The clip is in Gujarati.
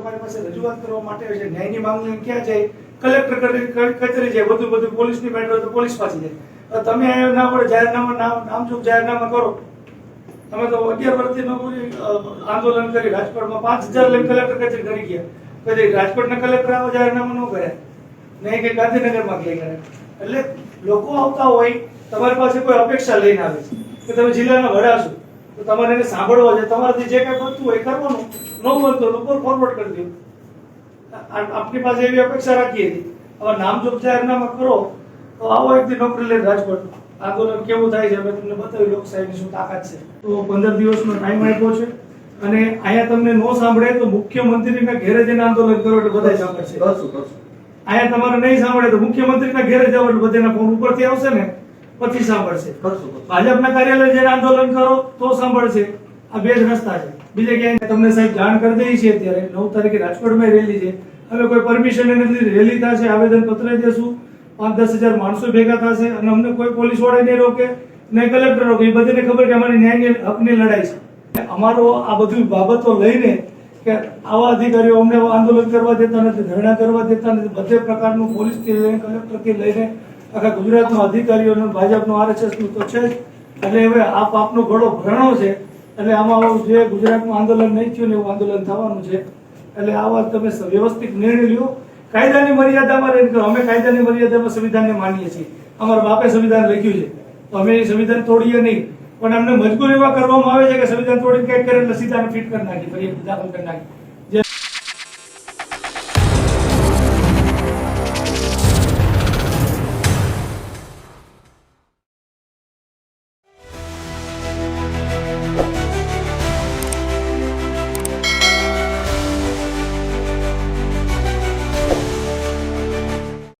તમારી પાસે રજૂઆત કરવા માટે છે ન્યાયની માંગણી ક્યાં જાય? કલેક્ટર કચેરી કચેરી જાય, બધું બધું પોલીસની મેટર હોય તો પોલીસ પાસે જાય. તમે ના પડે, જાહેરનામા નામ નામચૂક જાહેરનામા કરો. તમે તો અગિયાર વર્ષથી આંદોલન કરી રાજકોટમાં પાંચ હજાર લઈને કલેક્ટર કચેરી કરી ગયા. કદી રાજકોટના કલેક્ટર આવા, જાહેરનામા ન કર્યા. નહીં કે ગાંધીનગરમાં લઈ કરે. એટલે લોકો આવતા હોય, તમારી પાસે કોઈ અપેક્ષા લઈને આવે છે. કે તમે જિલ્લાના વડા છો. તો તમારે એને સાંભળવા છે. તમારાથી જે કાંઈ બનતું હોય કરવાનું. ન બનતું લોકો ફોરવર્ડ કરી દો. આપની પાસે એવી અપેક્ષા રાખીએ. છીએ હવે નામજોગ જાહેરનામા કરો તો આવો એકથી નોકરી લઈને રાજકોટ. આંદોલન કેવું થાય છે? અમે તમને બતાવી લોકશાહીની શું તાકાત છે. તો પંદર દિવસનો ટાઈમ આપ્યો છે. અને અહીંયા તમને ન સાંભળે તો મુખ્યમંત્રીના ઘેરે જઈને આંદોલન કરો એટલે બધા સાંભળશે. અહીંયા તમારે નહીં સાંભળે તો મુખ્યમંત્રીના ઘેરે જાવ એટલે બધાના ફોન ઉપરથી આવશે ને. પછી સાંભળશે. ભાજપના કાર્યાલય જઈને આંદોલન કરો, તો સાંભળશે. આ બે જ રસ્તા છે. બીજે ક્યાંય તમને સાહેબ જાણ કરી દઈ છે અત્યારે. નવ તારીખે રાજકોટમાં રેલી છે. હવે કોઈ પરમિશન નથી રેલી થશે, આવેદન પત્ર દેશું. પાંચ દસ હજાર માણસો ભેગા થશે અને અમને કોઈ પોલીસવાળા નહીં રોકે નહીં કલેક્ટર રોકે. એ બધાને ખબર કે અમારી ન્યાયની હકની લડાઈ છે. અમારો આ બધી બાબતો લઈને કે આવા અધિકારીઓ અમને આંદોલન કરવા દેતા નથી, ધરણા કરવા દેતા નથી. બધે પ્રકારનું પોલીસથી લઈને કલેક્ટરથી લઈને આખા ગુજરાતના અધિકારીઓનું, ભાજપનું આરએસએસનું તો છે જ. એટલે હવે આ પાપનો ઘડો ભરણો છે. એટલે આમાં જે ગુજરાતમાં આંદોલન નહીં થયું ને એવું આંદોલન થવાનું છે. એટલે આ વાત તમે વ્યવસ્થિત નિર્ણય લ્યો. કાયદાની મર્યાદામાં રહીને. અમે કાયદાની મર્યાદામાં સંવિધાનને માનીએ છીએ. અમારા બાપે સંવિધાન લખ્યું છે. તો અમે એ સંવિધાન તોડીએ નહીં. પણ અમને મજબૂર એવા કરવામાં આવે છે કે સંવિધાન તોડીને કંઈક કરે એટલે સીધાને ફિટ કરી નાખી ફરી દાખલ કરી નાખી